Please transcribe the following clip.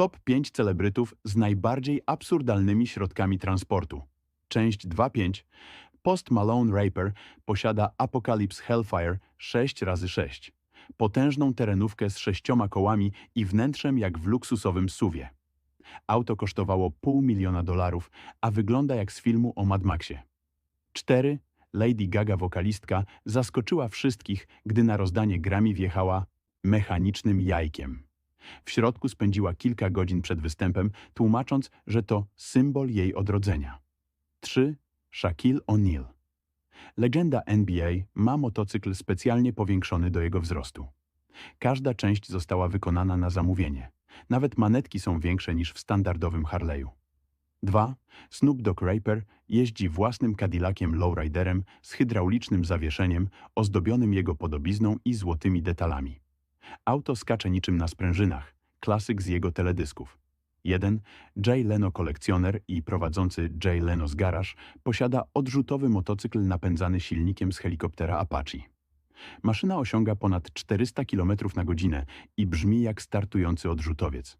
Top 5 celebrytów z najbardziej absurdalnymi środkami transportu. Część 2.5. Post Malone Raper posiada Apocalypse Hellfire 6x6. Potężną terenówkę z sześcioma kołami i wnętrzem jak w luksusowym suwie. Auto kosztowało pół miliona dolarów, a wygląda jak z filmu o Mad Maxie. 4. Lady Gaga wokalistka zaskoczyła wszystkich, gdy na rozdanie Grammy wjechała mechanicznym jajkiem. W środku spędziła kilka godzin przed występem, tłumacząc, że to symbol jej odrodzenia. 3. Shaquille O'Neal. Legenda NBA ma motocykl specjalnie powiększony do jego wzrostu. Każda część została wykonana na zamówienie. Nawet manetki są większe niż w standardowym Harley'u. 2. Snoop Dogg Raper jeździ własnym Cadillaciem Lowriderem z hydraulicznym zawieszeniem, ozdobionym jego podobizną i złotymi detalami. Auto skacze niczym na sprężynach, klasyk z jego teledysków. 1. Jay Leno kolekcjoner i prowadzący Jay Leno's Garage posiada odrzutowy motocykl napędzany silnikiem z helikoptera Apache. Maszyna osiąga ponad 400 km na godzinę i brzmi jak startujący odrzutowiec.